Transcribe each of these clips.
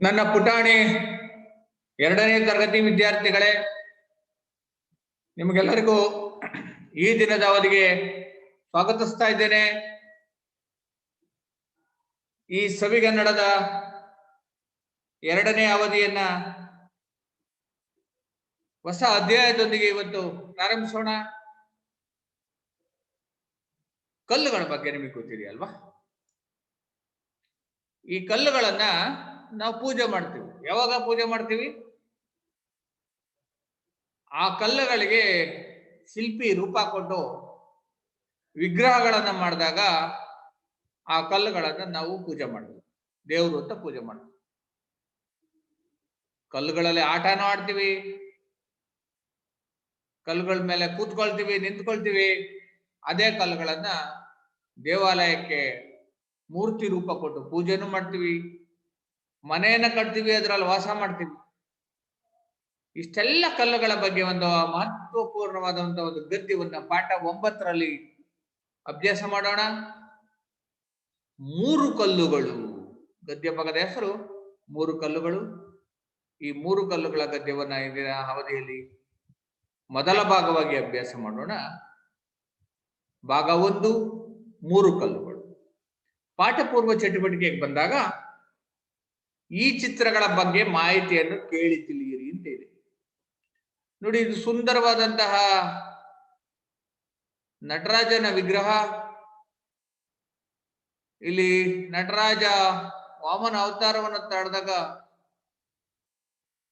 ನನ್ನ ಪುಟಾಣಿ, ಎರಡನೇ ತರಗತಿ ವಿದ್ಯಾರ್ಥಿಗಳೇ, ನಿಮಗೆಲ್ಲರಿಗೂ ಈ ದಿನದ ಅವಧಿಗೆ ಸ್ವಾಗತಿಸ್ತಾ ಇದ್ದೇನೆ. ಈ ಸವಿಗನ್ನಡದ ಎರಡನೇ ಅವಧಿಯನ್ನ ಹೊಸ ಅಧ್ಯಾಯದೊಂದಿಗೆ ಇವತ್ತು ಪ್ರಾರಂಭಿಸೋಣ. ಕಲ್ಲುಗಳ ಬಗ್ಗೆ ನಿಮಗೆ ಗೊತ್ತಿದೆಯಲ್ವಾ? ಈ ಕಲ್ಲುಗಳನ್ನ ನಾವು ಪೂಜೆ ಮಾಡ್ತೀವಿ. ಯಾವಾಗ ಪೂಜೆ ಮಾಡ್ತೀವಿ? ಆ ಕಲ್ಲುಗಳಿಗೆ ಶಿಲ್ಪಿ ರೂಪ ಕೊಟ್ಟು ವಿಗ್ರಹಗಳನ್ನ ಮಾಡಿದಾಗ ಆ ಕಲ್ಲುಗಳನ್ನ ನಾವು ಪೂಜೆ ಮಾಡ್ತೀವಿ. ದೇವರು ಅಂತ ಪೂಜೆ ಮಾಡ್ತೀವಿ. ಕಲ್ಲುಗಳಲ್ಲಿ ಆಟನೂ ಆಡ್ತೀವಿ. ಕಲ್ಲುಗಳ ಮೇಲೆ ಕೂತ್ಕೊಳ್ತೀವಿ, ನಿಂತ್ಕೊಳ್ತೀವಿ. ಅದೇ ಕಲ್ಲುಗಳನ್ನ ದೇವಾಲಯಕ್ಕೆ ಮೂರ್ತಿ ರೂಪ ಕೊಟ್ಟು ಪೂಜೆನೂ ಮಾಡ್ತೀವಿ. ಮನೆಯನ್ನ ಕಟ್ತೀವಿ, ಅದ್ರಲ್ಲಿ ವಾಸ ಮಾಡ್ತೀವಿ. ಇಷ್ಟೆಲ್ಲ ಕಲ್ಲುಗಳ ಬಗ್ಗೆ ಒಂದು ಮಹತ್ವಪೂರ್ಣವಾದಂತ ಒಂದು ಗದ್ಯವನ್ನ ಪಾಠ ಒಂಬತ್ತರಲ್ಲಿ ಅಭ್ಯಾಸ ಮಾಡೋಣ. ಮೂರು ಕಲ್ಲುಗಳು. ಗದ್ಯ ಭಾಗದ ಹೆಸರು, ಮೂರು ಕಲ್ಲುಗಳು. ಈ ಮೂರು ಕಲ್ಲುಗಳ ಗದ್ಯವನ್ನ ಇಂದಿನ ಅವಧಿಯಲ್ಲಿ ಮೊದಲ ಭಾಗವಾಗಿ ಅಭ್ಯಾಸ ಮಾಡೋಣ. ಭಾಗ ಒಂದು, ಮೂರು ಕಲ್ಲುಗಳು. ಪಾಠಪೂರ್ವ ಚಟುವಟಿಕೆಗೆ ಬಂದಾಗ ಈ ಚಿತ್ರಗಳ ಬಗ್ಗೆ ಮಾಹಿತಿಯನ್ನು ಕೇಳಿ ತಿಳಿಯಿರಿ ಅಂತ ಇದೆ. ನೋಡಿ, ಇದು ಸುಂದರವಾದಂತಹ ನಟರಾಜನ ವಿಗ್ರಹ. ಇಲ್ಲಿ ನಟರಾಜ ವಾಮನ ಅವತಾರವನ್ನು ತಾಡ್ದಾಗ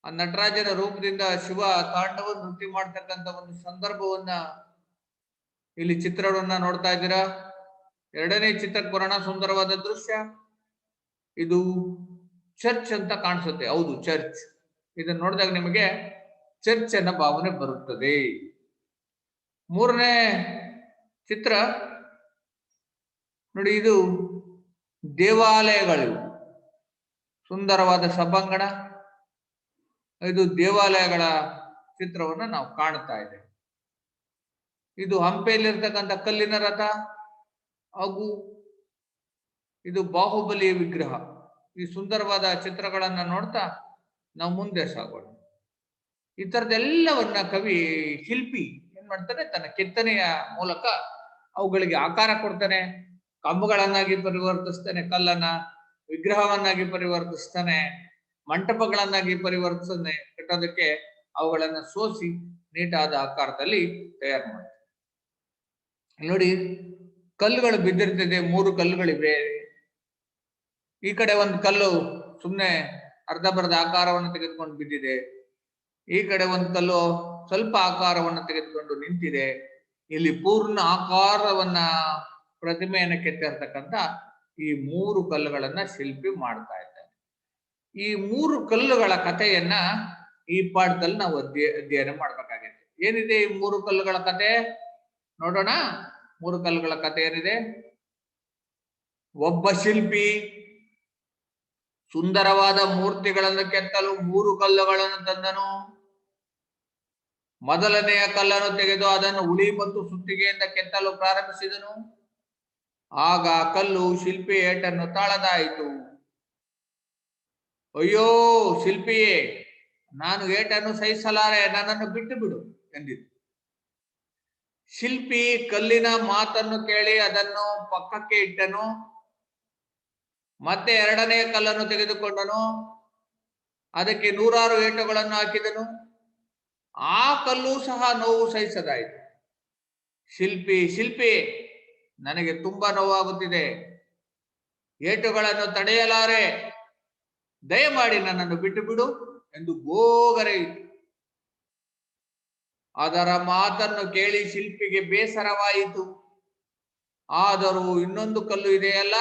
ಆ ನಟರಾಜನ ರೂಪದಿಂದ ಶಿವ ತಾಂಡವ ನೃತ್ಯ ಮಾಡ್ತಕ್ಕಂತ ಒಂದು ಸಂದರ್ಭವನ್ನ ಇಲ್ಲಿ ಚಿತ್ರವನ್ನ ನೋಡ್ತಾ ಇದ್ದೀರಾ. ಎರಡನೇ ಚಿತ್ರಕ್ಕೆ ಬರೋಣ ಸುಂದರವಾದ ದೃಶ್ಯ. ಇದು ಚರ್ಚ್ ಅಂತ ಕಾಣಿಸುತ್ತೆ. ಹೌದು ಚರ್ಚ್ ಇದನ್ನ ನೋಡಿದಾಗ ನಿಮಗೆ ಚರ್ಚ್ ಅನ್ನೋ ಭಾವನೆ ಬರುತ್ತದೆ. ಮೂರನೇ ಚಿತ್ರ. ನೋಡಿ, ಇದು ದೇವಾಲಯಗಳು. ಸುಂದರವಾದ ಸಭಾಂಗಣ. ಇದು ದೇವಾಲಯಗಳ ಚಿತ್ರವನ್ನ ನಾವು ಕಾಣ್ತಾ ಇದ್ದೇವೆ. ಇದು ಹಂಪೆಯಲ್ಲಿರ್ತಕ್ಕಂಥ ಕಲ್ಲಿನ ರಥ. ಹಾಗೂ ಇದು ಬಾಹುಬಲಿಯ ವಿಗ್ರಹ. ಈ ಸುಂದರವಾದ ಚಿತ್ರಗಳನ್ನ ನೋಡ್ತಾ ನಾವು ಮುಂದೆ ಸಾಗೋಣ. ಈ ತರದೆಲ್ಲವನ್ನ ಕವಿ ಶಿಲ್ಪಿ ಏನ್ ಮಾಡ್ತಾನೆ? ತನ್ನ ಕೆತ್ತನೆಯ ಮೂಲಕ ಅವುಗಳಿಗೆ ಆಕಾರ ಕೊಡ್ತಾನೆ, ಕಂಬಗಳನ್ನಾಗಿ ಪರಿವರ್ತಿಸ್ತಾನೆ, ಕಲ್ಲನ್ನ, ವಿಗ್ರಹವನ್ನಾಗಿ ಪರಿವರ್ತಿಸ್ತಾನೆ, ಮಂಟಪಗಳನ್ನಾಗಿ ಪರಿವರ್ತಿಸ್ತಾನೆ, ಕಟ್ಟೋದಕ್ಕೆ ಅವುಗಳನ್ನ ಸೋಸಿ ನೀಟಾದ ಆಕಾರದಲ್ಲಿ ತಯಾರು ಮಾಡ್ತಾನೆ. ನೋಡಿ, ಕಲ್ಲುಗಳು ಬಿದ್ದಿರ್ತದೆ, ಮೂರು ಕಲ್ಲುಗಳಿವೆ. ಈ ಕಡೆ ಒಂದು ಕಲ್ಲು ಸುಮ್ಮನೆ ಅರ್ಧ ಬರ್ಧ ಆಕಾರವನ್ನು ತೆಗೆದುಕೊಂಡು ಬಿದ್ದಿದೆ. ಈ ಕಡೆ ಒಂದು ಕಲ್ಲು ಸ್ವಲ್ಪ ಆಕಾರವನ್ನು ತೆಗೆದುಕೊಂಡು ನಿಂತಿದೆ. ಇಲ್ಲಿ ಪೂರ್ಣ ಆಕಾರವನ್ನ ಪ್ರತಿಮೆಯನ್ನ ಕೆತ್ತಿರ್ತಕ್ಕಂಥ ಈ ಮೂರು ಕಲ್ಲುಗಳನ್ನ ಶಿಲ್ಪಿ ಮಾಡ್ತಾ ಇದ್ದಾರೆ ಈ ಮೂರು ಕಲ್ಲುಗಳ ಕಥೆಯನ್ನ ಈ ಪಾಠದಲ್ಲಿ ನಾವು ಅಧ್ಯ, ಅಧ್ಯಯನ ಮಾಡ್ಬೇಕಾಗಿದೆ ಏನಿದೆ ಈ ಮೂರು ಕಲ್ಲುಗಳ ಕತೆ ನೋಡೋಣ. ಮೂರು ಕಲ್ಲುಗಳ ಕತೆ ಏನಿದೆ? ಒಬ್ಬ ಶಿಲ್ಪಿ ಸುಂದರವಾದ ಮೂರ್ತಿಗಳನ್ನು ಕೆತ್ತಲು ಮೂರು ಕಲ್ಲುಗಳನ್ನು ತಂದನು. ಮೊದಲನೆಯ ಕಲ್ಲನ್ನು ತೆಗೆದು ಅದನ್ನು ಉಳಿ ಮತ್ತು ಸುತ್ತಿಗೆಯಿಂದ ಕೆತ್ತಲು ಪ್ರಾರಂಭಿಸಿದನು. ಆಗ ಕಲ್ಲು ಶಿಲ್ಪಿ ಏಟನ್ನು ತಾಳದಾಯಿತು ಅಯ್ಯೋ ಶಿಲ್ಪಿಯೇ, ನಾನು ಏಟನ್ನು ಸಹಿಸಲಾರೆ, ನನ್ನನ್ನು ಬಿಟ್ಟು ಬಿಡು ಎಂದಿತು. ಶಿಲ್ಪಿ ಕಲ್ಲಿನ ಮಾತನ್ನು ಕೇಳಿ ಅದನ್ನು ಪಕ್ಕಕ್ಕೆ ಇಟ್ಟನು. ಮತ್ತೆ ಎರಡನೇ ಕಲ್ಲನ್ನು ತೆಗೆದುಕೊಂಡನು. ಅದಕ್ಕೆ ನೂರಾರು ಏಟುಗಳನ್ನು ಹಾಕಿದನು. ಆ ಕಲ್ಲು ಸಹ ನೋವು ಸಹಿಸದಾಯಿತು. ಶಿಲ್ಪಿ ಶಿಲ್ಪಿ, ನನಗೆ ತುಂಬಾ ನೋವಾಗುತ್ತಿದೆ. ಏಟುಗಳನ್ನು ತಡೆಯಲಾರೆ. ದಯಮಾಡಿ ನನ್ನನ್ನು ಬಿಟ್ಟು ಬಿಡು ಎಂದು ಗೋಗರೆಯಿತು ಅದರ ಮಾತನ್ನು ಕೇಳಿ ಶಿಲ್ಪಿಗೆ ಬೇಸರವಾಯಿತು. ಆದರೂ ಇನ್ನೊಂದು ಕಲ್ಲು ಇದೆಯಲ್ಲ?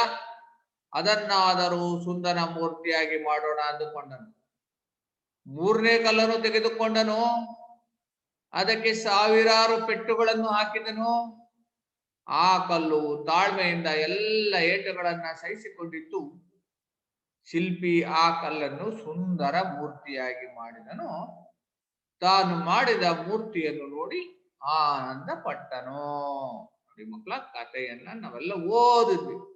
ಅದನ್ನಾದರೂ ಸುಂದರ ಮೂರ್ತಿಯಾಗಿ ಮಾಡೋಣ ಅಂದುಕೊಂಡನು. ಮೂರನೇ ಕಲ್ಲನ್ನು ತೆಗೆದುಕೊಂಡನು. ಅದಕ್ಕೆ ಸಾವಿರಾರು ಪೆಟ್ಟುಗಳನ್ನು ಹಾಕಿದನು. ಆ ಕಲ್ಲು ತಾಳ್ಮೆಯಿಂದ ಎಲ್ಲ ಏಟುಗಳನ್ನ ಸಹಿಸಿಕೊಂಡಿತ್ತು. ಶಿಲ್ಪಿ ಆ ಕಲ್ಲನ್ನು ಸುಂದರ ಮೂರ್ತಿಯಾಗಿ ಮಾಡಿದನು. ತಾನು ಮಾಡಿದ ಮೂರ್ತಿಯನ್ನು ನೋಡಿ ಆನಂದ ಪಟ್ಟನು ಮಕ್ಕಳ, ಕಥೆಯನ್ನ ನಾವೆಲ್ಲ ಓದಿದ್ವಿ.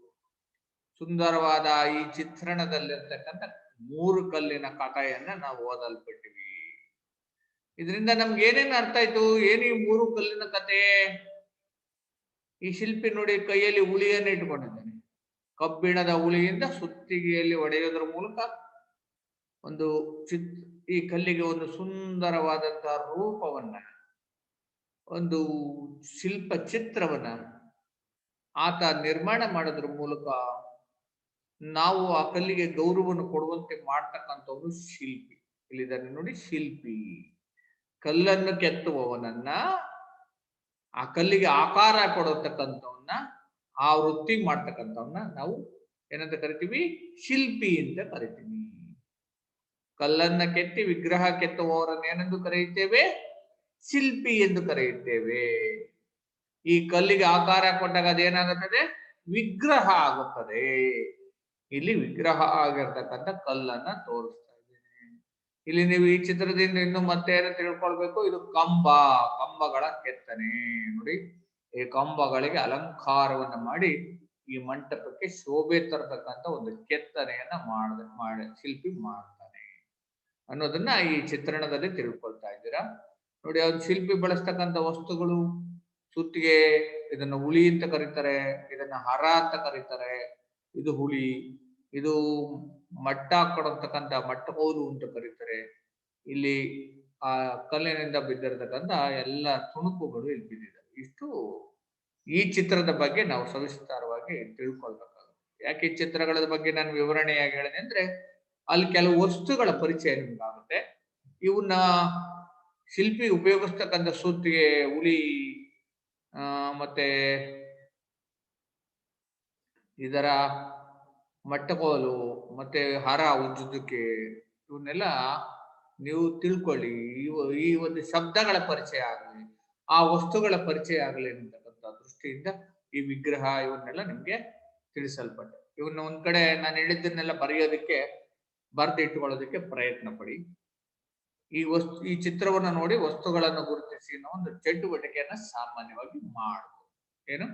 ಸುಂದರವಾದ ಈ ಚಿತ್ರಣದಲ್ಲಿರ್ತಕ್ಕಂಥ ಮೂರು ಕಲ್ಲಿನ ಕಥೆಯನ್ನ ನಾವು ಓದಲ್ಪಟ್ಟಿವಿ. ಇದರಿಂದ ನಮ್ಗೆ ಏನೇನ್ ಅರ್ಥ ಆಯ್ತು? ಏನು ಈ ಮೂರು ಕಲ್ಲಿನ ಕತೆ ಈ ಶಿಲ್ಪಿ ನೋಡಿ ಕೈಯಲ್ಲಿ ಉಳಿಯನ್ನು ಇಟ್ಕೊಂಡಿದ್ದಾನೆ. ಕಬ್ಬಿಣದ ಉಳಿಯಿಂದ ಸುತ್ತಿಗೆಯಲ್ಲಿ ಒಡೆಯೋದ್ರ ಮೂಲಕ ಒಂದು ಚಿತ್, ಈ ಕಲ್ಲಿಗೆ ಒಂದು ಸುಂದರವಾದಂತಹ ರೂಪವನ್ನ, ಒಂದು ಶಿಲ್ಪ ಚಿತ್ರವನ್ನ ಆತ ನಿರ್ಮಾಣ ಮಾಡೋದ್ರ ಮೂಲಕ ನಾವು ಆ ಕಲ್ಲಿಗೆ ಗೌರವವನ್ನು ಕೊಡುವಂತೆ ಮಾಡ್ತಕ್ಕಂಥವನು ಶಿಲ್ಪಿ. ಇಲ್ಲಿದ್ದಾರೆ ನೋಡಿ ಶಿಲ್ಪಿ. ಕಲ್ಲನ್ನು ಕೆತ್ತುವವನನ್ನ, ಆ ಕಲ್ಲಿಗೆ ಆಕಾರ ಕೊಡತಕ್ಕಂಥವನ್ನ, ಆ ವೃತ್ತಿ ಮಾಡ್ತಕ್ಕಂಥವನ್ನ ನಾವು ಏನಂತ ಕರಿತೀವಿ? ಶಿಲ್ಪಿ ಅಂತ ಕರಿತೀವಿ. ಕಲ್ಲನ್ನ ಕೆತ್ತಿ ವಿಗ್ರಹ ಕೆತ್ತುವವರನ್ನ ಏನೆಂದು ಕರೆಯುತ್ತೇವೆ? ಶಿಲ್ಪಿ ಎಂದು ಕರೆಯುತ್ತೇವೆ. ಈ ಕಲ್ಲಿಗೆ ಆಕಾರ ಕೊಟ್ಟಾಗ ಅದೇನಾಗುತ್ತದೆ? ವಿಗ್ರಹ ಆಗುತ್ತದೆ. ಇಲ್ಲಿ ವಿಗ್ರಹ ಆಗಿರ್ತಕ್ಕಂಥ ಕಲ್ಲನ್ನ ತೋರಿಸ್ತಾ ಇದ್ದೇನೆ. ಇಲ್ಲಿ ನೀವು ಈ ಚಿತ್ರದಿಂದ ಇನ್ನು ಮತ್ತೆ ಏನು ತಿಳ್ಕೊಳ್ಬೇಕು? ಇದು ಕಂಬ, ಕಂಬಗಳ ಕೆತ್ತನೆ. ನೋಡಿ, ಈ ಕಂಬಗಳಿಗೆ ಅಲಂಕಾರವನ್ನ ಮಾಡಿ ಈ ಮಂಟಪಕ್ಕೆ ಶೋಭೆ ತರತಕ್ಕಂತ ಒಂದು ಕೆತ್ತನೆಯನ್ನ ಮಾಡ ಮಾಡಿ ಶಿಲ್ಪಿ ಮಾಡ್ತಾನೆ. ಅನ್ನೋದನ್ನ ಈ ಚಿತ್ರಣದಲ್ಲಿ ತಿಳ್ಕೊಳ್ತಾ ಇದ್ದೀರಾ? ನೋಡಿ ಅವ್ನು ಶಿಲ್ಪಿ ಬಳಸ್ತಕ್ಕಂಥ ವಸ್ತುಗಳು, ಸುತ್ತಿಗೆ ಇದನ್ನ ಉಳಿ ಅಂತ ಕರೀತಾರೆ, ಇದನ್ನ ಹರ ಅಂತ ಕರೀತಾರೆ. ಇದು ಹುಳಿ, ಇದು ಮಟ್ಟ ಕೊಡತಕ್ಕಂತ ಮಟ್ಟಕೋಲು ಅಂತ ಕರೀತಾರೆ. ಇಲ್ಲಿ ಆ ಕಲ್ಲಿನಿಂದ ಬಿದ್ದಿರತಕ್ಕಂತ ಎಲ್ಲ ತುಣುಕುಗಳು ಇಲ್ಲಿ ಬಿದ್ದಿದೆ. ಇಷ್ಟು ಈ ಚಿತ್ರದ ಬಗ್ಗೆ ನಾವು ಸವಿಸ್ತಾರವಾಗಿ ತಿಳ್ಕೊಳ್ಬೇಕಾಗುತ್ತೆ. ಯಾಕೆ ಈ ಚಿತ್ರಗಳ ಬಗ್ಗೆ ನಾನು ವಿವರಣೆಯಾಗಿ ಹೇಳಿದೆ ಅಂದ್ರೆ ಅಲ್ಲಿ ಕೆಲವು ವಸ್ತುಗಳ ಪರಿಚಯ ನಿಮ್ಗಾಗುತ್ತೆ. ಇವನ್ನ ಶಿಲ್ಪಿ ಉಪಯೋಗಿಸ್ತಕ್ಕಂಥ ಸುತ್ತಿಗೆ ಉಳಿ ಮತ್ತೆ ಇದರ ಮಟ್ಟಕೋಲು, ಮತ್ತೆ ಹರ ಉಜ್ಜುದಕ್ಕೆ ಇವನ್ನೆಲ್ಲ ನೀವು ತಿಳ್ಕೊಳ್ಳಿ. ಈ ಒಂದು ಶಬ್ದಗಳ ಪರಿಚಯ ಆಗಲಿ, ಆ ವಸ್ತುಗಳ ಪರಿಚಯ ಆಗಲಿ ಅಂತಕ್ಕಂಥ ದೃಷ್ಟಿಯಿಂದ ಈ ವಿಗ್ರಹ ಇವನ್ನೆಲ್ಲ ನಿಮ್ಗೆ ತಿಳಿಸಲ್ಪಟ್ಟೆ. ಇವನ್ನ ಒಂದ್ ಕಡೆ ನಾನು ಹೇಳಿದ್ದನ್ನೆಲ್ಲ ಬರೆಯೋದಕ್ಕೆ, ಬರೆದಿಟ್ಟುಕೊಳ್ಳೋದಕ್ಕೆ ಪ್ರಯತ್ನ ಪಡಿ. ಈ ವಸ್ತು, ಈ ಚಿತ್ರವನ್ನ ನೋಡಿ ವಸ್ತುಗಳನ್ನು ಗುರುತಿಸಿ ಅನ್ನೋ ಒಂದು ಚಟುವಟಿಕೆಯನ್ನ ಸಾಮಾನ್ಯವಾಗಿ ಮಾಡಬಹುದು ಏನು?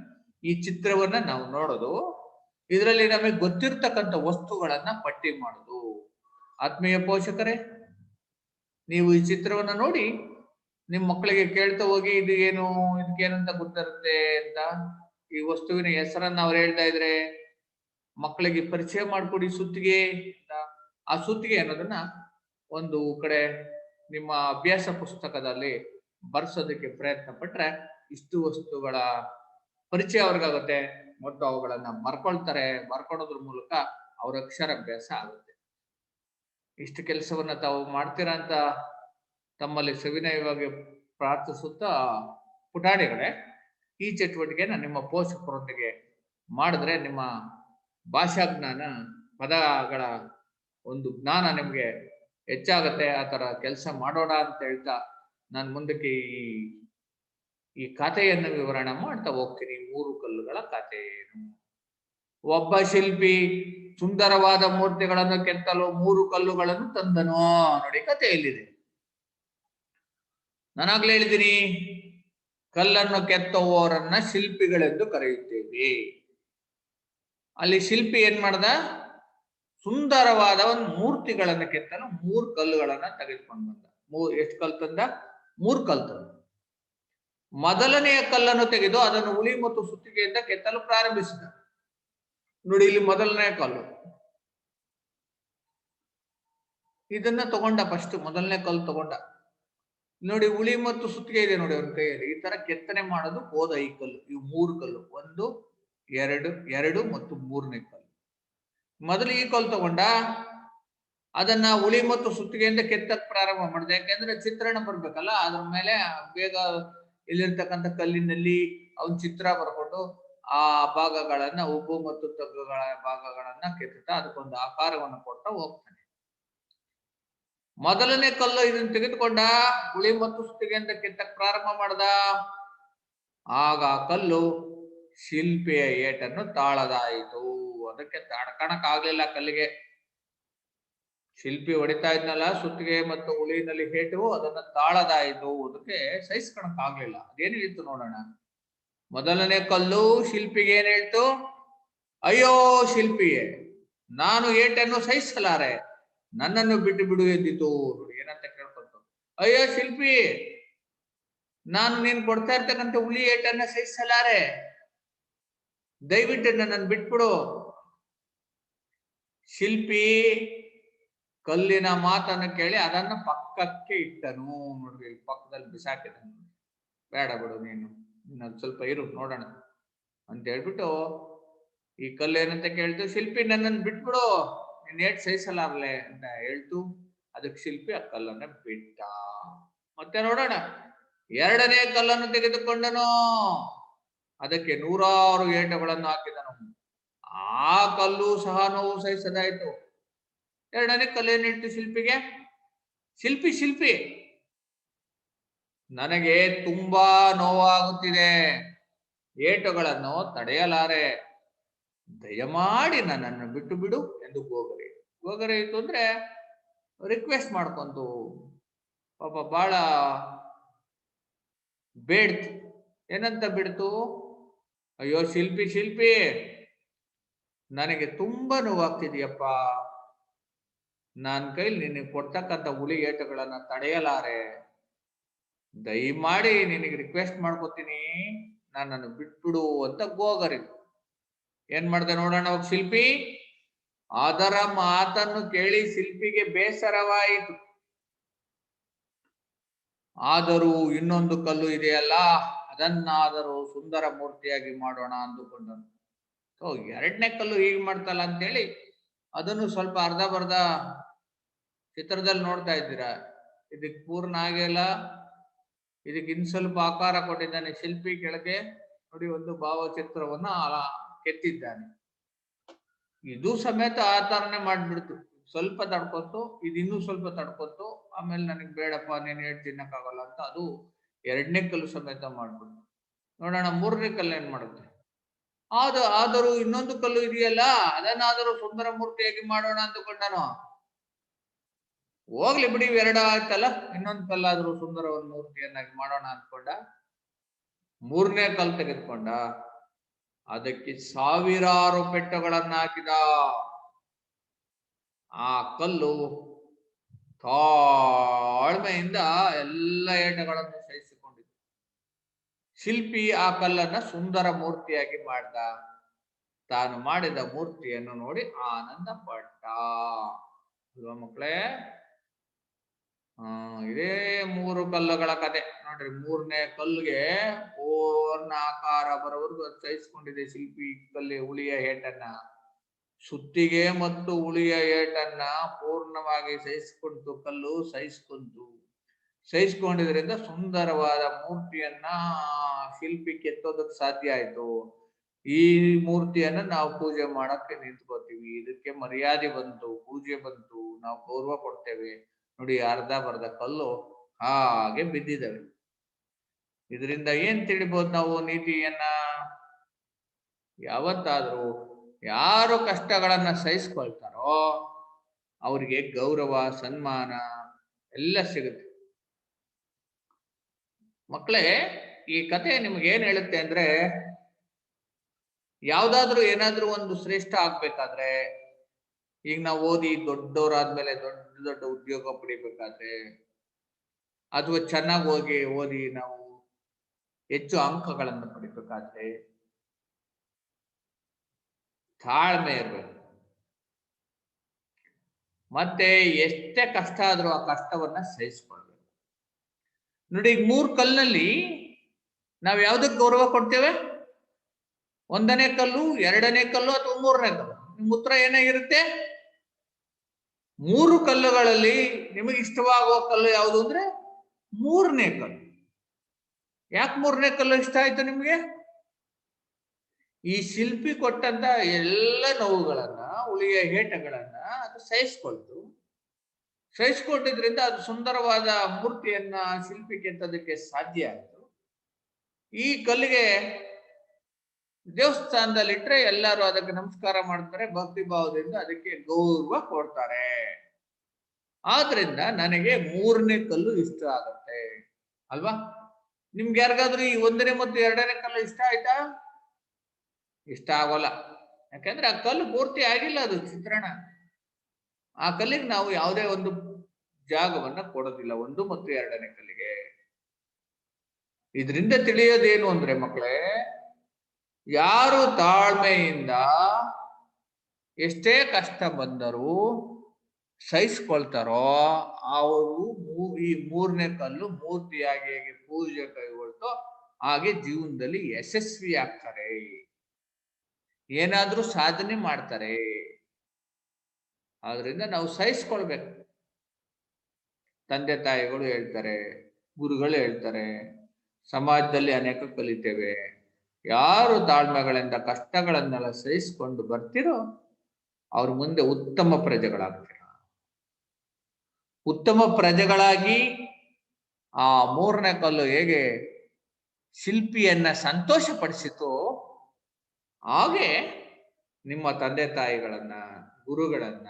ಈ ಚಿತ್ರವನ್ನ ನಾವು ನೋಡೋದು ಇದರಲ್ಲಿ ನಮಗೆ ಗೊತ್ತಿರ್ತಕ್ಕಂಥ ವಸ್ತುಗಳನ್ನ ಪಟ್ಟಿ ಮಾಡುದು. ಆತ್ಮೀಯ ಪೋಷಕರೇ, ನೀವು ಈ ಚಿತ್ರವನ್ನ ನೋಡಿ ನಿಮ್ ಮಕ್ಕಳಿಗೆ ಕೇಳ್ತಾ ಹೋಗಿ ಇದು ಏನು ಇದಕ್ಕೇನಂತ ಗೊತ್ತಿರುತ್ತೆ ಅಂತ ಈ ವಸ್ತುವಿನ ಹೆಸರನ್ನ ಅವ್ರು ಹೇಳ್ತಾ ಇದ್ರೆ ಮಕ್ಕಳಿಗೆ ಪರಿಚಯ ಮಾಡ್ಕೊಡಿ ಸುತ್ತಿಗೆ ಅಂತ. ಆ ಸುತ್ತಿಗೆ ಅನ್ನೋದನ್ನ ಒಂದು ಕಡೆ ನಿಮ್ಮ ಅಭ್ಯಾಸ ಪುಸ್ತಕದಲ್ಲಿ ಬರ್ಸೋದಕ್ಕೆ ಪ್ರಯತ್ನ ಪಟ್ರೆ ಇಷ್ಟು ವಸ್ತುಗಳ ಪರಿಚಯ ಅವ್ರಿಗಾಗುತ್ತೆ. ಮತ್ತು ಅವುಗಳನ್ನ ಮರ್ಕೊಳ್ತಾರೆ ಮರ್ಕೊಳೋದ್ರ ಮೂಲಕ ಅವ್ರ ಅಕ್ಷರಾಭ್ಯಾಸ ಆಗುತ್ತೆ. ಇಷ್ಟು ಕೆಲಸವನ್ನ ತಾವು ಮಾಡ್ತೀರಾ ಅಂತ ತಮ್ಮಲ್ಲಿ ಸವಿನಯವಾಗಿ ಪ್ರಾರ್ಥಿಸುತ್ತಾ ಪುಟಾಣಿಗಳೇ, ಈ ಚಟುವಟಿಕೆನ ನಿಮ್ಮ ಪೋಷಕರೊಂದಿಗೆ ಮಾಡಿದ್ರೆ ನಿಮ್ಮ ಭಾಷಾ ಜ್ಞಾನ ಪದಗಳ ಒಂದು ಜ್ಞಾನ ನಿಮಗೆ ಹೆಚ್ಚಾಗತ್ತೆ, ಆ ತರ ಕೆಲಸ ಮಾಡೋಣ ಅಂತ ಹೇಳ್ತಾ ನಾನು ಮುಂದಕ್ಕೆ ಈ ಈ ಕಥೆಯನ್ನು ವಿವರಣೆ ಮಾಡ್ತಾ ಹೋಗ್ತೀನಿ ಮೂರು ಕಲ್ಲುಗಳ ಕಥೆ ಒಬ್ಬ ಶಿಲ್ಪಿ ಸುಂದರವಾದ ಮೂರ್ತಿಗಳನ್ನು ಕೆತ್ತಲು ಮೂರು ಕಲ್ಲುಗಳನ್ನು ತಂದನು ನೋಡಿ ಕಥೆ ಎಲ್ಲಿದೆ. ನಾನಾಗ್ಲೇ ಹೇಳಿದ್ದೀನಿ, ಕಲ್ಲನ್ನು ಕೆತ್ತುವವರನ್ನ ಶಿಲ್ಪಿಗಳೆಂದು ಕರೆಯುತ್ತೇವೆ. ಅಲ್ಲಿ ಶಿಲ್ಪಿ ಏನ್ ಮಾಡ್ದ? ಸುಂದರವಾದ ಒಂದು ಮೂರ್ತಿಗಳನ್ನು ಕೆತ್ತಲು ಮೂರು ಕಲ್ಲುಗಳನ್ನ ತೆಗೆದುಕೊಂಡು ಬಂದ. ಮೂರ್ ಎಷ್ಟು ಕಲ್ ತಂದ? ಮೂರು ಕಲ್ ತಂದ. ಮೊದಲನೆಯ ಕಲ್ಲನ್ನು ತೆಗೆದು ಅದನ್ನು ಹುಲಿ ಮತ್ತು ಸುತ್ತಿಗೆಯಿಂದ ಕೆತ್ತಲು ಪ್ರಾರಂಭಿಸಿದ. ನೋಡಿ ಇಲ್ಲಿ ಮೊದಲನೆಯ ಕಲ್ಲು. ಇದನ್ನ ತಗೊಂಡ ಫಸ್ಟ್ ಮೊದಲನೇ ಕಲ್ಲು ತಗೊಂಡ. ನೋಡಿ ಹುಳಿ ಮತ್ತು ಸುತ್ತಿಗೆ ಇದೆ ನೋಡಿ ಅವ್ರ ಕೈಯಲ್ಲಿ. ಈ ತರ ಕೆತ್ತನೆ ಮಾಡೋದು ಹೋದ ಈ ಕಲ್ಲು. ಇವು ಮೂರು ಕಲ್ಲು. ಒಂದು, ಎರಡು ಎರಡು ಮತ್ತು ಮೂರನೇ ಕಲ್ಲು. ಮೊದಲು ಈ ಕಲ್ಲು ತಗೊಂಡ. ಅದನ್ನ ಹುಳಿ ಮತ್ತು ಸುತ್ತಿಗೆಯಿಂದ ಕೆತ್ತಕ್ ಪ್ರಾರಂಭ ಮಾಡಿದೆ. ಯಾಕೆಂದ್ರೆ ಚಿತ್ರಣ ಬರ್ಬೇಕಲ್ಲ, ಅದ್ರ ಮೇಲೆ ಬೇಗ ಇಲ್ಲಿರ್ತಕ್ಕಂಥ ಕಲ್ಲಿನಲ್ಲಿ ಅವನ್ ಚಿತ್ರ ಬರ್ಕೊಂಡು ಆ ಭಾಗಗಳನ್ನ ಉಬ್ಬು ಮತ್ತು ತಗ್ಗುಗಳ ಭಾಗಗಳನ್ನ ಕೆತ್ತುತ್ತಾ ಅದಕ್ಕೊಂದು ಆಕಾರವನ್ನು ಕೊಡ್ತಾ ಹೋಗ್ತಾನೆ. ಮೊದಲನೇ ಕಲ್ಲು ಇದನ್ನ ತೆಗೆದುಕೊಂಡ, ಹುಳಿ ಮತ್ತು ಸುತ್ತಿಗೆ ಅಂತ ಕೆತ್ತ ಪ್ರಾರಂಭ ಮಾಡ್ದ. ಆಗ ಕಲ್ಲು ಶಿಲ್ಪಿಯ ಏಟನ್ನು ತಾಳದಾಯಿತು. ಅದಕ್ಕೆ ತಡ್ಕಣಕ್ ಆಗ್ಲಿಲ್ಲ ಕಲ್ಲಿಗೆ. ಶಿಲ್ಪಿ ಹೊಡಿತಾ ಇದ್ನಲ್ಲ, ಸುತ್ತಿಗೆ ಮತ್ತು ಉಳಿನಲ್ಲಿ ಹೇಟು ಅದನ್ನ ತಾಳದಾಯಿತು ಅದಕ್ಕೆ ಸಹಿಸ್ಕೊಳಕ್ ಆಗ್ಲಿಲ್ಲ. ಅದೇನು ಇತ್ತು ನೋಡೋಣ. ಮೊದಲನೇ ಕಲ್ಲು ಶಿಲ್ಪಿಗೆ ಏನ್ ಹೇಳ್ತು? ಅಯ್ಯೋ ಶಿಲ್ಪಿಯೇ, ನಾನು ಏಟನ್ನು ಸಹಿಸಲಾರೆ. ನನ್ನನ್ನು ಬಿಟ್ಟು ಬಿಡು ಎದ್ದಿತು ನೋಡಿ, ಏನಂತ ಕೇಳ್ಕೊಂತು ಅಯ್ಯೋ ಶಿಲ್ಪಿ, ನಾನು ನೀನ್ ಕೊಡ್ತಾ ಇರ್ತಕ್ಕಂಥ ಹುಲಿ ಏಟನ್ನ ಸಹಿಸಲಾರೆ. ದಯವಿಟ್ಟು ನನ್ನನ್ನು ಬಿಟ್ಬಿಡು. ಶಿಲ್ಪಿ ಕಲ್ಲಿನ ಮಾತನ್ನು ಕೇಳಿ ಅದನ್ನ ಪಕ್ಕಕ್ಕೆ ಇಟ್ಟನು. ನೋಡ್ರಿ ಪಕ್ಕದಲ್ಲಿ ಬಿಸಾಕಿದನು ಬೇಡ ಬಿಡು, ನೀನು ಇನ್ನೊಂದು ಸ್ವಲ್ಪ ಇರು, ನೋಡೋಣ ಅಂತ ಹೇಳ್ಬಿಟ್ಟು ಈ ಕಲ್ಲು ಏನಂತ ಕೇಳ್ತು, ಶಿಲ್ಪಿ, ನನ್ನನ್ನು ಬಿಟ್ಬಿಡು ನೀನ್ ಏಟ್ ಸಹಿಸಲಾರ್ಲೆ ಅಂತ ಹೇಳ್ತು. ಅದಕ್ಕೆ ಶಿಲ್ಪಿ ಆ ಕಲ್ಲನ್ನ ಬಿಟ್ಟ. ಮತ್ತೆ ನೋಡೋಣ, ಎರಡನೇ ಕಲ್ಲನ್ನು ತೆಗೆದುಕೊಂಡನು. ಅದಕ್ಕೆ ನೂರಾರು ಏಟಗಳನ್ನು ಹಾಕಿದನು. ಆ ಕಲ್ಲು ಸಹ ನೋವು ಸಹಿಸದಾಯ್ತು. ಎರಡನೇ ಕಲ್ಲೇನಿಟ್ಟು ಶಿಲ್ಪಿಗೆ. ಶಿಲ್ಪಿ ಶಿಲ್ಪಿ. ನನಗೆ ತುಂಬಾ ನೋವಾಗುತ್ತಿದೆ. ಏಟುಗಳನ್ನು ತಡೆಯಲಾರೆ. ದಯಮಾಡಿ ನನ್ನನ್ನು ಬಿಟ್ಟು ಬಿಡು ಎಂದು ಗೋಗರೆ. ಗೋಗರೆ ಇತ್ತು ಅಂದ್ರೆ ರಿಕ್ವೆಸ್ಟ್ ಮಾಡ್ಕೊಂತು. ಪಾಪ ಬಹಳ ಬೇಡ್ತು. ಏನಂತ ಬಿಡ್ತು? ಅಯ್ಯೋ, ಶಿಲ್ಪಿ ಶಿಲ್ಪಿ. ನನಗೆ ತುಂಬಾ ನೋವಾಗ್ತಿದೆಯಪ್ಪ. ನಾನ್ ಕೈಲಿ ನಿನಗೆ ಕೊಡ್ತಕ್ಕಂಥ ಹುಲಿ ಏಟುಗಳನ್ನು ತಡೆಯಲಾರೆ. ದಯಮಾಡಿ ನಿನಗೆ ರಿಕ್ವೆಸ್ಟ್ ಮಾಡ್ಕೊತೀನಿ. ನನ್ನನ್ನು ಬಿಟ್ಬಿಡು ಅಂತ ಗೋಗರಿ ಏನ್ ಮಾಡ್ದೆ ನೋಡೋಣ ಅವಾಗ ಶಿಲ್ಪಿ? ಅದರ ಮಾತನ್ನು ಕೇಳಿ ಶಿಲ್ಪಿಗೆ ಬೇಸರವಾಯಿತು. ಆದರೂ ಇನ್ನೊಂದು ಕಲ್ಲು ಇದೆಯಲ್ಲ, ಅದನ್ನಾದರೂ ಸುಂದರ ಮೂರ್ತಿಯಾಗಿ ಮಾಡೋಣ ಅಂದುಕೊಂಡನು. ಸೊ ಎರಡನೇ ಕಲ್ಲು ಹೀಗೆ ಮಾಡ್ತಲ್ಲ ಅಂತೇಳಿ ಅದನ್ನು ಸ್ವಲ್ಪ ಅರ್ಧ ಬರ್ಧ ಚಿತ್ರದಲ್ಲಿ ನೋಡ್ತಾ ಇದ್ದೀರಾ? ಇದಕ್ ಪೂರ್ಣ ಆಗಿಲ್ಲ ಇದಕ್ಕೆ ಇನ್ ಸ್ವಲ್ಪ ಆಕಾರ ಕೊಟ್ಟಿದ್ದಾನೆ ಶಿಲ್ಪಿ ಕೆಳಗೆ. ನೋಡಿ, ಒಂದು ಭಾವಚಿತ್ರವನ್ನ ಕೆತ್ತಿದ್ದಾನೆ. ಇದು ಸಮೇತ ಆ ಥರನೇ ಮಾಡ್ಬಿಡ್ತು. ಸ್ವಲ್ಪ ತಡ್ಕೊತು ಇದು ಇನ್ನೂ ಸ್ವಲ್ಪ ತಡ್ಕೊತು ಆಮೇಲೆ ನನಗೆ ಬೇಡಪ್ಪ, ನೀನ್ ಹೇಳ್ ತಿನ್ನಕ್ಕಾಗಲ್ಲ ಅಂತ ಅದು ಎರಡನೇ ಕಲ್ಲು ಸಮೇತ ಮಾಡ್ಬಿಡ್ತು. ನೋಡೋಣ, ಮೂರನೇ ಕಲ್ಲು ಏನ್ ಮಾಡುತ್ತೆ? ಆದ, ಆದರೂ ಇನ್ನೊಂದು ಕಲ್ಲು ಇದೆಯಲ್ಲ? ಅದನ್ನಾದರೂ ಸುಂದರ ಮೂರ್ತಿಯಾಗಿ ಮಾಡೋಣ ಅಂದುಕೊಂಡನು? ಹೋಗ್ಲಿ ಬಿಡಿ ಎರಡ ಆಯ್ತಲ್ಲ? ಇನ್ನೊಂದ್ ಕಲ್ಲಾದ್ರೂ ಸುಂದರ ಒಂದು ಮೂರ್ತಿಯನ್ನಾಗಿ ಮಾಡೋಣ ಅನ್ಕೊಂಡ. ಮೂರನೇ ಕಲ್ಲು ತೆಗೆದುಕೊಂಡ. ಅದಕ್ಕೆ ಸಾವಿರಾರು ಪೆಟ್ಟುಗಳನ್ನ ಹಾಕಿದ ಆ ಕಲ್ಲು ತಾಳ್ಮೆಯಿಂದ ಎಲ್ಲ ಎಣ್ಣೆಗಳನ್ನು ಸಹಿಸಿಕೊಂಡಿತು ಶಿಲ್ಪಿ ಆ ಕಲ್ಲನ್ನ ಸುಂದರ ಮೂರ್ತಿಯಾಗಿ ಮಾಡ್ದ. ತಾನು ಮಾಡಿದ ಮೂರ್ತಿಯನ್ನು ನೋಡಿ ಆನಂದ ಪಟ್ಟ ಮಕ್ಕಳೇ? ಆ ಇದೇ ಮೂರು ಕಲ್ಲುಗಳ ಕತೆ. ನೋಡ್ರಿ, ಮೂರನೇ ಕಲ್ಲುಗೆ ಪೂರ್ಣ ಆಕಾರ ಬರೋವರೆಗೂ ಸಹಿಸ್ಕೊಂಡಿದೆ ಶಿಲ್ಪಿ ಕಲ್ಲಿ ಉಳಿಯ ಏಟನ್ನ. ಸುತ್ತಿಗೆ ಮತ್ತು ಉಳಿಯ ಏಟನ್ನ ಪೂರ್ಣವಾಗಿ ಸಹಿಸ್ಕೊಂತು, ಕಲ್ಲು ಸಹಿಸ್ಕೊಂತು. ಸಹಿಸ್ಕೊಂಡಿದ್ರಿಂದ ಸುಂದರವಾದ ಮೂರ್ತಿಯನ್ನ ಶಿಲ್ಪಿ ಕೆತ್ತೋದಕ್ ಸಾಧ್ಯ ಆಯ್ತು. ಈ ಮೂರ್ತಿಯನ್ನ ನಾವು ಪೂಜೆ ಮಾಡಕ್ಕೆ ನಿಂತ್ಕೋತೀವಿ. ಇದಕ್ಕೆ ಮರ್ಯಾದೆ ಬಂತು, ಪೂಜೆ ಬಂತು. ನಾವು ಗೌರವ ಕೊಡ್ತೇವೆ. ನೋಡಿ ಅರ್ಧ ಬರ್ಧ ಕಲ್ಲು ಹಾಗೆ ಬಿದ್ದಿದ್ದಾವೆ. ಇದರಿಂದ ಏನ್ ತಿಳಿಬಹುದು ನಾವು ನೀತಿಯನ್ನ? ಯಾವತ್ತಾದ್ರೂ ಯಾರು ಕಷ್ಟಗಳನ್ನ ಸಹಿಸ್ಕೊಳ್ತಾರೋ ಅವರಿಗೆ ಗೌರವ, ಸನ್ಮಾನ ಎಲ್ಲ ಸಿಗುತ್ತೆ. ಮಕ್ಕಳೇ ಈ ಕತೆ ನಿಮ್ಗೆ ಏನ್ ಹೇಳುತ್ತೆ ಅಂದ್ರೆ, ಯಾವ್ದಾದ್ರೂ ಏನಾದ್ರೂ ಒಂದು ಶ್ರೇಷ್ಠ ಆಗ್ಬೇಕಾದ್ರೆ ಈಗ ನಾವು ಓದಿ ದೊಡ್ಡವರಾದ್ಮೇಲೆ ದೊಡ್ಡ ದೊಡ್ಡ ಉದ್ಯೋಗ ಪಡಿಬೇಕಾದ್ರೆ ಅಥವಾ ಚೆನ್ನಾಗಿ ಹೋಗಿ ಓದಿ ನಾವು ಹೆಚ್ಚು ಅಂಕಗಳನ್ನು ಪಡಿಬೇಕಾದ್ರೆ ತಾಳ್ಮೆ ಇರಬೇಕು. ಮತ್ತೆ ಎಷ್ಟೇ ಕಷ್ಟ ಆದ್ರೂ ಆ ಕಷ್ಟವನ್ನ ಸಹಿಸ್ಕೊಳ್ಬೇಕು. ನೋಡಿ, ಈಗ ಮೂರ್ ಕಲ್ಲಿನಲ್ಲಿ ನಾವ್ ಯಾವ್ದಕ್ ಗೌರವ ಕೊಡ್ತೇವೆ? ಒಂದನೇ ಕಲ್ಲು, ಎರಡನೇ ಕಲ್ಲು ಅಥವಾ ಮೂರನೇ ಕಲ್ಲು? ನಿಮ್ ಉತ್ತರ ಏನಾಗಿರುತ್ತೆ ಮೂರು ಕಲ್ಲುಗಳಲ್ಲಿ ನಿಮಗೆ ಇಷ್ಟವಾಗುವ ಕಲ್ಲು ಯಾವುದು ಅಂದ್ರೆ ಮೂರನೇ ಕಲ್ಲು. ಯಾಕೆ ಮೂರನೇ ಕಲ್ಲು ಇಷ್ಟ ಆಯ್ತು ನಿಮ್ಗೆ? ಈ ಶಿಲ್ಪಿ ಕೊಟ್ಟಂತ ಎಲ್ಲ ನೋವುಗಳನ್ನ ಉಳಿಯ ಹೇಟಗಳನ್ನ ಅದು ಸಹಿಸ್ಕೊಳ್ತು. ಸಹಿಸ್ಕೊಂಡಿದ್ರಿಂದ ಅದು ಸುಂದರವಾದ ಮೂರ್ತಿಯನ್ನ ಶಿಲ್ಪಿಗೆ ಅಂತದಕ್ಕೆ ಸಾಧ್ಯ ಆಯ್ತು. ಈ ಕಲ್ಲಿಗೆ ದೇವಸ್ಥಾನದಲ್ಲಿ ಇಟ್ರೆ ಎಲ್ಲರೂ ಅದಕ್ಕೆ ನಮಸ್ಕಾರ ಮಾಡ್ತಾರೆ, ಭಕ್ತಿ ಭಾವದಿಂದ ಅದಕ್ಕೆ ಗೌರವ ಕೊಡ್ತಾರೆ. ಆದ್ರಿಂದ ನನಗೆ ಮೂರನೇ ಕಲ್ಲು ಇಷ್ಟ ಆಗತ್ತೆ. ಅಲ್ವಾ? ನಿಮ್ಗೆ ಯಾರಿಗಾದ್ರೂ ಈ ಒಂದನೇ ಮತ್ತು ಎರಡನೇ ಕಲ್ಲು ಇಷ್ಟ ಆಯ್ತಾ? ಇಷ್ಟ ಆಗೋಲ್ಲ. ಯಾಕಂದ್ರೆ ಆ ಕಲ್ಲು ಪೂರ್ತಿ ಆಗಿಲ್ಲ ಅದು ಚಿತ್ರಣ. ಆ ಕಲ್ಲಿಗೆ ನಾವು ಯಾವುದೇ ಒಂದು ಜಾಗವನ್ನ ಕೊಡೋದಿಲ್ಲ, ಒಂದು ಮತ್ತು ಎರಡನೇ ಕಲ್ಲಿಗೆ. ಇದರಿಂದ ತಿಳಿಯೋದೇನು ಅಂದ್ರೆ ಮಕ್ಕಳೇ ಯಾರು ತಾಳ್ಮೆಯಿಂದ ಎಷ್ಟೇ ಕಷ್ಟ ಬಂದರೂ ಸಹಿಸ್ಕೊಳ್ತಾರೋ, ಅವರು ಈ ಮೂರನೇ ಕಲ್ಲು ಮೂರ್ತಿಯಾಗಿ ಹೇಗೆ ಪೂಜೆ ಕೈಗೊಳ್ತೋ ಹಾಗೆ ಜೀವನದಲ್ಲಿ ಯಶಸ್ವಿ ಆಗ್ತಾರೆ ಏನಾದ್ರೂ ಸಾಧನೆ ಮಾಡ್ತಾರೆ. ಆದ್ರಿಂದ ನಾವು ಸಹಿಸ್ಕೊಳ್ಬೇಕು. ತಂದೆ ತಾಯಿಗಳು ಹೇಳ್ತಾರೆ, ಗುರುಗಳು ಹೇಳ್ತಾರೆ, ಸಮಾಜದಲ್ಲಿ ಅನೇಕ ಕಲಿತೇವೆ. ಯಾರು ತಾಳ್ಮೆಗಳಿಂದ ಕಷ್ಟಗಳನ್ನೆಲ್ಲ ಸಹಿಸಿಕೊಂಡು ಬರ್ತಿರೋ ಅವ್ರ ಮುಂದೆ ಉತ್ತಮ ಪ್ರಜೆಗಳಾಗ್ತೀರ. ಉತ್ತಮ ಪ್ರಜೆಗಳಾಗಿ ಆ ಮೂರನೇ ಕಲ್ಲು ಹೇಗೆ ಶಿಲ್ಪಿಯನ್ನ ಸಂತೋಷಪಡಿಸಿತು ಹಾಗೆ ನಿಮ್ಮ ತಂದೆ ತಾಯಿಗಳನ್ನ, ಗುರುಗಳನ್ನ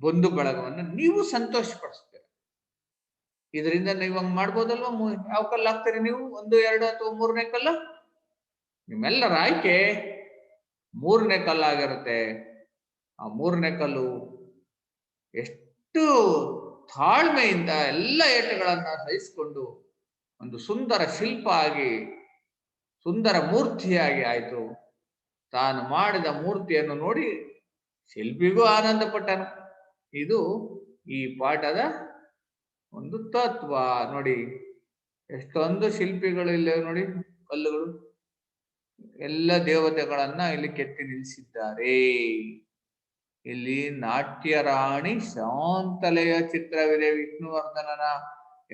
ಬಂಧು ಬಳಗವನ್ನ ನೀವು ಸಂತೋಷಪಡಿಸ್ತೀರ. ಇದರಿಂದ ನೀವು ಹಂಗ್ ಮಾಡ್ಬೋದಲ್ವಾ ಯಾವ ಕಲ್ಲು ಹಾಕ್ತೀರಿ ನೀವು? ಒಂದು, ಎರಡು ಅಥವಾ ಮೂರನೇ ಕಲ್ಲು? ನಿಮ್ಮೆಲ್ಲರ ಆಯ್ಕೆ ಮೂರನೇ ಕಲ್ಲಾಗಿರುತ್ತೆ. ಆ ಮೂರನೇ ಕಲ್ಲು ಎಷ್ಟು ತಾಳ್ಮೆಯಿಂದ ಎಲ್ಲ ಏಟುಗಳನ್ನ ಸಹಿಸಿಕೊಂಡು ಒಂದು ಸುಂದರ ಶಿಲ್ಪ ಆಗಿ, ಸುಂದರ ಮೂರ್ತಿಯಾಗಿ ಆಯ್ತು. ತಾನು ಮಾಡಿದ ಮೂರ್ತಿಯನ್ನು ನೋಡಿ ಶಿಲ್ಪಿಗೂ ಆನಂದ ಪಟ್ಟನು. ಇದು ಈ ಪಾಠದ ಒಂದು ತತ್ವ. ನೋಡಿ, ಎಷ್ಟೊಂದು ಶಿಲ್ಪಿಗಳು ಇಲ್ಲ ನೋಡಿ ಕಲ್ಲುಗಳು. ಎಲ್ಲ ದೇವತೆಗಳನ್ನ ಇಲ್ಲಿ ಕೆತ್ತಿ ನಿಲ್ಲಿಸಿದ್ದಾರೆ. ಇಲ್ಲಿ ನಾಟ್ಯ ರಾಣಿ ಶಾಂತಲೆಯ ಚಿತ್ರವಿದೆ ವಿಷ್ಣುವರ್ಧನನ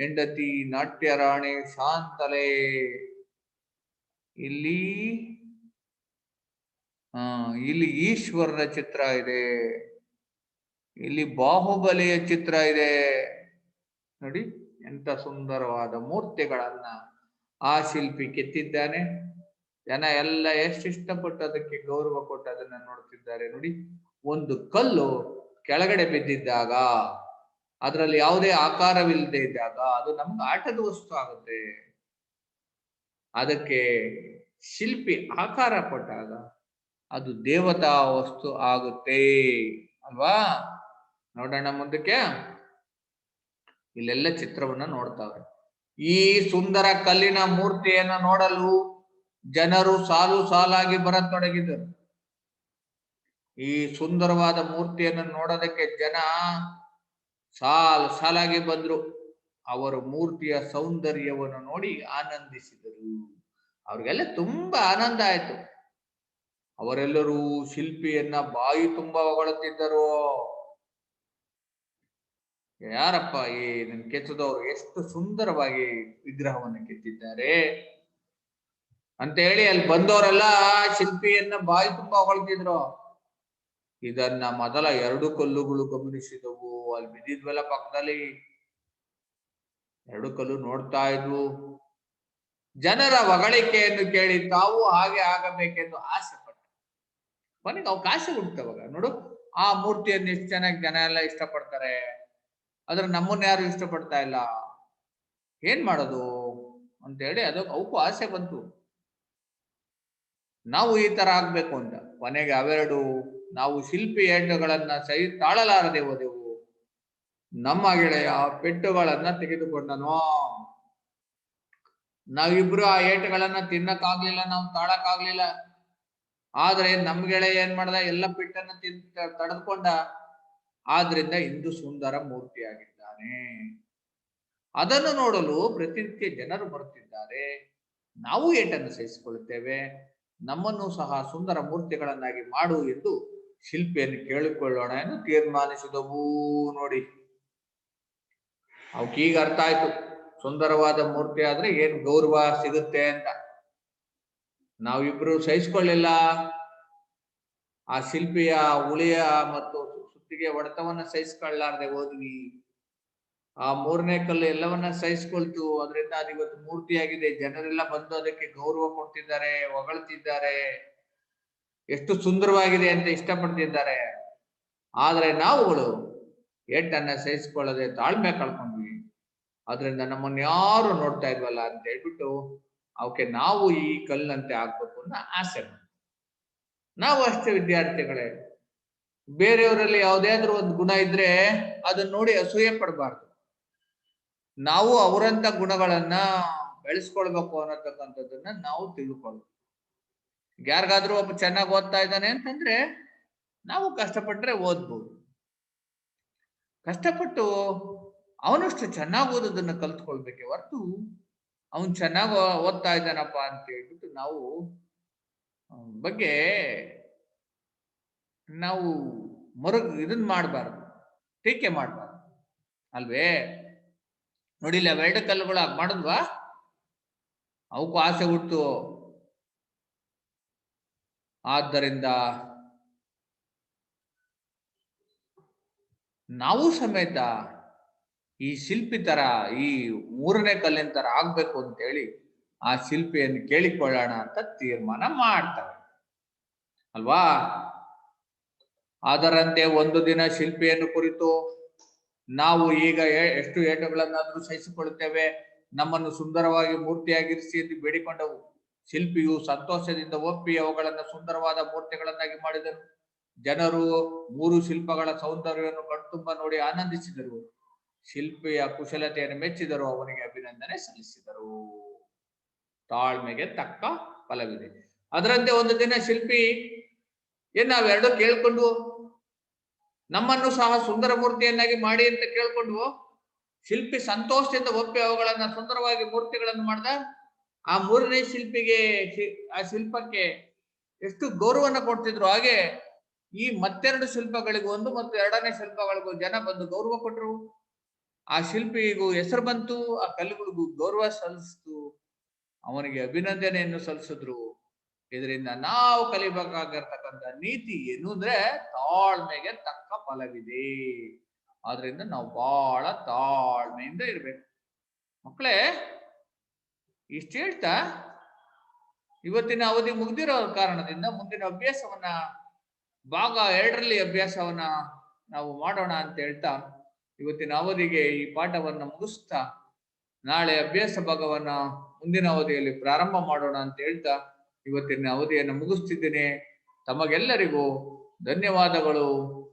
ಹೆಂಡತಿ ನಾಟ್ಯ ರಾಣಿ ಶಾಂತಲೆ. ಇಲ್ಲಿ, ಆ, ಇಲ್ಲಿ ಈಶ್ವರನ ಚಿತ್ರ ಇದೆ. ಇಲ್ಲಿ ಬಾಹುಬಲಿಯ ಚಿತ್ರ ಇದೆ. ನೋಡಿ, ಎಂತ ಸುಂದರವಾದ ಮೂರ್ತಿಗಳನ್ನ ಆ ಶಿಲ್ಪಿ ಕೆತ್ತಿದ್ದಾನೆ. ಜನ ಎಲ್ಲ ಎಷ್ಟು ಇಷ್ಟಪಟ್ಟು ಅದಕ್ಕೆ ಗೌರವ ಕೊಟ್ಟು ಅದನ್ನ ನೋಡ್ತಿದ್ದಾರೆ ನೋಡಿ. ಒಂದು ಕಲ್ಲು ಕೆಳಗಡೆ ಬಿದ್ದಿದ್ದಾಗ, ಅದರಲ್ಲಿ ಯಾವುದೇ ಆಕಾರವಿಲ್ಲದೆ ಇದ್ದಾಗ ಅದು ನಮ್ಗೆ ಆಟದ ವಸ್ತು ಆಗುತ್ತೆ. ಅದಕ್ಕೆ ಶಿಲ್ಪಿ ಆಕಾರ ಕೊಟ್ಟಾಗ ಅದು ದೇವತಾ ವಸ್ತು ಆಗುತ್ತೆ ಅಲ್ವಾ? ನೋಡೋಣ ಮುಂದಕ್ಕೆ. ಇಲ್ಲೆಲ್ಲ ಚಿತ್ರವನ್ನ ನೋಡ್ತಾವ್ರೆ. ಈ ಸುಂದರ ಕಲ್ಲಿನ ಮೂರ್ತಿಯನ್ನ ನೋಡಲು ಜನರು ಸಾಲು ಸಾಲಾಗಿ ಬರತೊಡಗಿದರು. ಈ ಸುಂದರವಾದ ಮೂರ್ತಿಯನ್ನು ನೋಡೋದಕ್ಕೆ ಜನ ಸಾಲು ಸಾಲಾಗಿ ಬಂದ್ರು. ಅವರು ಮೂರ್ತಿಯ ಸೌಂದರ್ಯವನ್ನು ನೋಡಿ ಆನಂದಿಸಿದರು. ಅವ್ರಿಗೆಲ್ಲ ತುಂಬಾ ಆನಂದ ಆಯ್ತು. ಅವರೆಲ್ಲರೂ ಶಿಲ್ಪಿಯನ್ನ ಬಾಯಿ ತುಂಬಾ ಹೊಗಳುತ್ತಿದ್ದರು. ಯಾರಪ್ಪ ಈ ನನ್ ಕೆತ್ತದವರು ಎಷ್ಟು ಸುಂದರವಾಗಿ ವಿಗ್ರಹವನ್ನು ಕೆತ್ತಿದ್ದಾರೆ. ಅಂತ ಹೇಳಿ ಅಲ್ಲಿ ಬಂದವರೆಲ್ಲ ಶಿಲ್ಪಿಯನ್ನ ಬಾಯಿ ತುಂಬಾ ಹೊಳ್ತಿದ್ರು ಇದನ್ನ ಮೊದಲ ಎರಡು ಕಲ್ಲುಗಳು ಗಮನಿಸಿದವು. ಅಲ್ಲಿ ಬಿದ್ದಿದ್ವಲ್ಲ ಪಕ್ಕದಲ್ಲಿ. ಎರಡು ಕಲ್ಲು ನೋಡ್ತಾ ಇದ್ವು. ಜನರ ಹೊಗಳಿಕೆಯನ್ನು ಕೇಳಿ ತಾವು ಹಾಗೆ ಆಗಬೇಕೆಂದು ಆಸೆ ಪಟ್ಟ ಕೊನೆಗೆ ಅವಕಾಶ ಹುಡ್ತವಾಗ ನೋಡು, ಆ ಮೂರ್ತಿಯನ್ನು ಎಷ್ಟು ಚೆನ್ನಾಗಿ ಜನ ಎಲ್ಲ ಇಷ್ಟಪಡ್ತಾರೆ. ಆದ್ರೆ ನಮ್ಮನ್ನ ಯಾರು ಇಷ್ಟಪಡ್ತಾ ಇಲ್ಲ? ಏನ್ ಮಾಡೋದು? ಅಂತ ಹೇಳಿ ಅದಕ್ಕೆ ಅವಕ್ಕೂ ಆಸೆ ಬಂತು. ನಾವು ಈ ತರ ಆಗ್ಬೇಕು ಅಂತ. ಕೊನೆಗೆ ಅವೆರಡು ನಾವು ಶಿಲ್ಪಿ ಏಟುಗಳನ್ನ ಸಹಿ ತಾಳಲಾರದೆ ಹೋದೆವು. ನಮ್ಮ ಗೆಳೆಯ ಪೆಟ್ಟುಗಳನ್ನ ತೆಗೆದುಕೊಂಡನು ನಾವಿಬ್ರು ಆ ಏಟುಗಳನ್ನ ತಿನ್ನಕ್ಕಾಗ್ಲಿಲ್ಲ, ನಾವು ತಾಳಕ್ಕಾಗ್ಲಿಲ್ಲ. ಆದ್ರೆ ನಮ್ ಗೆಳೆಯ ಏನ್ ಮಾಡ್ದ, ಎಲ್ಲ ಪೆಟ್ಟನ್ನ ತಿನ್ ತಡೆದುಕೊಂಡ. ಆದ್ರಿಂದ ಇಂದು ಸುಂದರ ಮೂರ್ತಿಯಾಗಿದ್ದಾನೆ. ಅದನ್ನು ನೋಡಲು ಪ್ರತಿನಿತ್ಯ ಜನರು ಬರುತ್ತಿದ್ದಾರೆ. ನಾವು ಏಟನ್ನು ಸಹಿಸಿಕೊಳ್ಳುತ್ತೇವೆ. ನಮ್ಮನ್ನು ಸಹ ಸುಂದರ ಮೂರ್ತಿಗಳನ್ನಾಗಿ ಮಾಡು ಎಂದು ಶಿಲ್ಪಿಯನ್ನು ಕೇಳಿಕೊಳ್ಳೋಣ ಎಂದು ತೀರ್ಮಾನಿಸಿದವು ನೋಡಿ. ಅವಕ್ಕೆ ಈಗ ಅರ್ಥ ಆಯ್ತು. ಸುಂದರವಾದ ಮೂರ್ತಿ ಆದ್ರೆ ಏನ್ ಗೌರವ ಸಿಗುತ್ತೆ ಅಂತ. ನಾವಿಬ್ರು ಸಹಿಸ್ಕೊಳ್ಳಿಲ್ಲ. ಆ ಶಿಲ್ಪಿಯ ಉಳಿಯ ಮತ್ತು ಸುತ್ತಿಗೆ ಒಡೆತವನ್ನ ಸಹಿಸ್ಕೊಳ್ಳಾರ್ದೆ ಹೋದ್ವಿ. ಆ ಮೂರನೇ ಕಲ್ಲು ಎಲ್ಲವನ್ನ ಸಹಿಸ್ಕೊಳ್ತು. ಅದರಿಂದ ಅದು ಇವತ್ತು ಮೂರ್ತಿಯಾಗಿದೆ. ಜನರೆಲ್ಲ ಬಂದು ಅದಕ್ಕೆ ಗೌರವ ಕೊಡ್ತಿದ್ದಾರೆ, ಹೊಗಳ್ತಿದ್ದಾರೆ. ಎಷ್ಟು ಸುಂದರವಾಗಿದೆ ಅಂತ ಇಷ್ಟಪಡ್ತಿದ್ದಾರೆ. ಆದ್ರೆ ನಾವುಗಳು ಏಟನ್ನ ಸಹಿಸ್ಕೊಳ್ಳದೆ ತಾಳ್ಮೆ ಕಳ್ಕೊಂಡ್ವಿ. ಅದರಿಂದ ನಮ್ಮನ್ನ ಯಾರು ನೋಡ್ತಾ ಇದ್ವಲ್ಲ ಅಂತ ಹೇಳ್ಬಿಟ್ಟು ಅವಕ್ಕೆ ನಾವು ಈ ಕಲ್ಲಂತೆ ಆಗ್ಬೇಕು ಅನ್ನೋ ಆಸೆ. ನಾವು ಅಷ್ಟೇ ವಿದ್ಯಾರ್ಥಿಗಳೇ. ಬೇರೆಯವರಲ್ಲಿ ಯಾವುದಾದ್ರೂ ಒಂದು ಗುಣ ಇದ್ರೆ ಅದನ್ನ ನೋಡಿ ಅಸೂಯೆ ಪಡಬಾರ್ದು. ನಾವು ಅವರಂತ ಗುಣಗಳನ್ನ ಬೆಳೆಸ್ಕೊಳ್ಬೇಕು ಅನ್ನತಕ್ಕಂಥದ್ದನ್ನ ನಾವು ತಿಳ್ಕೊಳ್ಬೇಕು ಯಾರಿಗಾದ್ರೂ ಒಬ್ಬ ಚೆನ್ನಾಗಿ ಓದ್ತಾ ಇದ್ದಾನೆ ಅಂತಂದ್ರೆ ನಾವು ಕಷ್ಟಪಟ್ರೆ ಓದ್ಬೋದು. ಕಷ್ಟಪಟ್ಟು ಅವನಷ್ಟು ಚೆನ್ನಾಗಿ ಓದೋದನ್ನ ಕಲ್ತ್ಕೊಳ್ಬೇಕೆ ಹೊರತು ಅವನ್ ಚೆನ್ನಾಗಿ ಓದ್ತಾ ಇದ್ದಾನಪ್ಪ ಅಂತ ಹೇಳ್ಬಿಟ್ಟು ನಾವು ಬಗ್ಗೆ ನಾವು ಮರುಗ್ ಇದನ್ ಮಾಡಬಾರ್ದು, ಟೀಕೆ ಮಾಡಬಾರ್ದು. ಅಲ್ವೇ? ನೋಡಿಲ್ಲ, ಎರಡು ಕಲ್ಲುಗಳು ಮಾಡಿದ್ವಾ? ಅವಕ್ಕೂ ಆಸೆ ಹುಟ್ಟು ಆದ್ದರಿಂದ ನಾವು ಸಮೇತ ಈ ಶಿಲ್ಪಿ ತರ, ಈ ಮೂರನೇ ಕಲ್ಲಿನ ತರ ಆಗ್ಬೇಕು ಅಂತ ಹೇಳಿ ಆ ಶಿಲ್ಪಿಯನ್ನು ಕೇಳಿಕೊಳ್ಳೋಣ ಅಂತ ತೀರ್ಮಾನ ಮಾಡ್ತಾರೆ ಅಲ್ವಾ? ಅದರಂತೆ ಒಂದು ದಿನ ಶಿಲ್ಪಿಯನ್ನು ಕುರಿತು ನಾವು ಈಗ ಎಷ್ಟು ಏಟುಗಳನ್ನಾದ್ರೂ ಸಹಿಸಿಕೊಳ್ಳುತ್ತೇವೆ. ನಮ್ಮನ್ನು ಸುಂದರವಾಗಿ ಮೂರ್ತಿಯಾಗಿರಿಸಿ ಎಂದು ಬೇಡಿಕೊಂಡವು. ಶಿಲ್ಪಿಯು ಸಂತೋಷದಿಂದ ಒಪ್ಪಿ ಅವುಗಳನ್ನು ಸುಂದರವಾದ ಮೂರ್ತಿಗಳನ್ನಾಗಿ ಮಾಡಿದರು ಜನರು ಮೂರು ಶಿಲ್ಪಗಳ ಸೌಂದರ್ಯವನ್ನು ಕಣ್ತುಂಬ ನೋಡಿ ಆನಂದಿಸಿದರು. ಶಿಲ್ಪಿಯ ಕುಶಲತೆಯನ್ನು ಮೆಚ್ಚಿದರು, ಅವನಿಗೆ ಅಭಿನಂದನೆ ಸಲ್ಲಿಸಿದರು. ತಾಳ್ಮೆಗೆ ತಕ್ಕ ಫಲವಿದೆ. ಅದರಂತೆ ಒಂದು ದಿನ ಶಿಲ್ಪಿ, ಏನ್ ನಾವೆರಡು ಕೇಳ್ಕೊಂಡು ನಮ್ಮನ್ನು ಸಹ ಸುಂದರ ಮೂರ್ತಿಯನ್ನಾಗಿ ಮಾಡಿ ಅಂತ ಕೇಳ್ಕೊಂಡು ಶಿಲ್ಪಿ ಸಂತೋಷದಿಂದ ಒಪ್ಪಿ ಅವುಗಳನ್ನ ಸುಂದರವಾಗಿ ಮೂರ್ತಿಗಳನ್ನು ಮಾಡ್ದ. ಆ ಮೂರನೇ ಶಿಲ್ಪಿಗೆ ಆ ಶಿಲ್ಪಕ್ಕೆ ಎಷ್ಟು ಗೌರವನ ಕೊಡ್ತಿದ್ರು. ಹಾಗೆ ಈ ಮತ್ತೆರಡು ಶಿಲ್ಪಗಳಿಗೂ ಒಂದು ಮತ್ತು ಎರಡನೇ ಶಿಲ್ಪಗಳಿಗೂ ಜನ ಬಂದು ಗೌರವ ಕೊಟ್ರು. ಆ ಶಿಲ್ಪಿಗೂ ಹೆಸರು ಬಂತು, ಆ ಕಲ್ಲುಗಳಿಗೂ ಗೌರವ ಸಲ್ಲಿಸ್ತು. ಅವನಿಗೆ ಅಭಿನಂದನೆಯನ್ನು ಸಲ್ಲಿಸಿದ್ರು. ಇದರಿಂದ ನಾವು ಕಲಿಬೇಕಾಗಿರ್ತಕ್ಕಂಥ ನೀತಿ ಏನು ಅಂದ್ರೆ ತಾಳ್ಮೆಗೆ ತಕ್ಕ ಫಲವಿದೆ. ಆದ್ರಿಂದ ನಾವು ಬಹಳ ತಾಳ್ಮೆಯಿಂದ ಇರ್ಬೇಕು. ಮಕ್ಕಳೇ ಇಷ್ಟ ಹೇಳ್ತಾ? ಇವತ್ತಿನ ಅವಧಿ ಮುಗ್ದಿರೋ ಕಾರಣದಿಂದ ಮುಂದಿನ ಅಭ್ಯಾಸವನ್ನ, ಭಾಗ ಎರಡರಲ್ಲಿ ಅಭ್ಯಾಸವನ್ನ ನಾವು ಮಾಡೋಣ ಅಂತ ಹೇಳ್ತಾ, ಇವತ್ತಿನ ಅವಧಿಗೆ ಈ ಪಾಠವನ್ನ ಮುಗಿಸ್ತಾ, ನಾಳೆ ಅಭ್ಯಾಸ ಭಾಗವನ್ನ ಮುಂದಿನ ಅವಧಿಯಲ್ಲಿ ಪ್ರಾರಂಭ ಮಾಡೋಣ ಅಂತ ಹೇಳ್ತಾ ಇವತ್ತಿನ ಅವಧಿಯನ್ನು ಮುಗಿಸ್ತಿದ್ದೇನೆ. ತಮಗೆಲ್ಲರಿಗೂ ಧನ್ಯವಾದಗಳು.